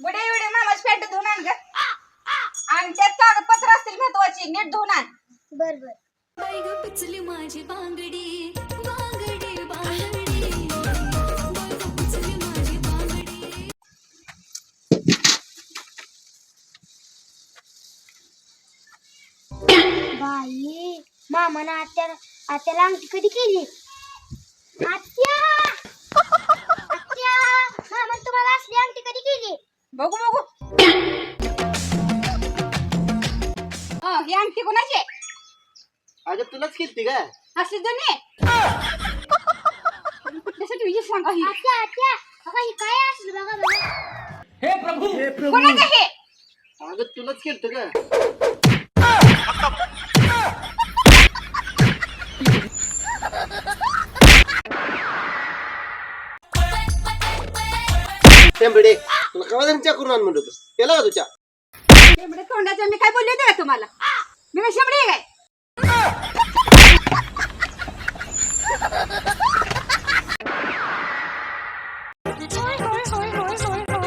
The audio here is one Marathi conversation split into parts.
बुडे बुडे मामाच पॅन्ट धुवून आण ग. आणि त्यात कागदपत्र असतील महत्वाची नीट धुवून आण. बर बर. बाई ग पिचली माझी बांगडी बांगडी बांगडी. बाई ग पिचली माझी बांगडी बाई मामानं आत्या आत्याला अंगठी कधी केली? आत्या! ही अंगठी कोणाची आहे? अगं तुलाच केलती का असली दोन्ही कुठल्यासाठी विजय सांगा ही. आत्या आत्या बघा ही काय असलं बघा बघा. कोणाचं हे? अगं तुलाच केलत का टेंबडे तुला कवा त्यांच्या करून आण म्हणलं होतं केला का तुझ्या तोंडाचं मी काय बोलले होते का तुम्हाला? मी काय शेंबडे आहे काय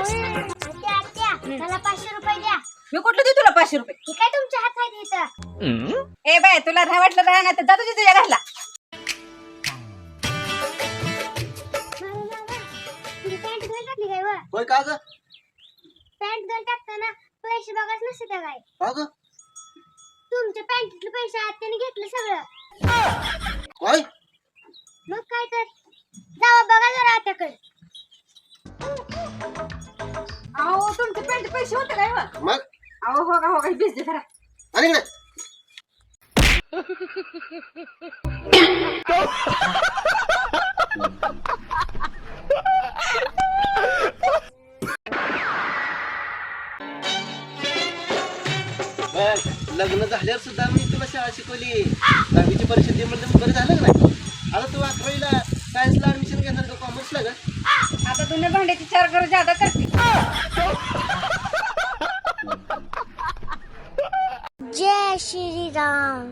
आत्या आत्या मला पाचशे रुपये द्या मी कुठलं देऊ तुला पाचशे रुपये? हे काय तुमच्या हातात इथं ए बाय तुला राहा वाटलं राहा नाही तर जा तुझ्या तुझ्या घरला. तुम्ही पॅन्ट घाल टाकली काय व होय का ग? पॅन्ट घाल टाकताना पैसे बघाच नसते त्या काय का ग? तुमच्या पॅन्टीतले पैसे आत्याने घेतले सगळं. काय? मग काय तर? जावा बघा जरा आत्याकडे. अहो तुमचे पॅन्ट पैसे होते काय? मग? अहो हो का हो का बिझनेस करा. आणि लग्न झाल्यावर सुद्धा मी तुला शाळा शिकवली. दहावीची परीक्षा दे म्हणजे बरं झालं का नाही? आता तू अकरावीला सायन्सला ऍडमिशन घेणार का कॉमर्सला का आता तुम्ही भांड्याची चार करू जादा करते. जय श्रीराम.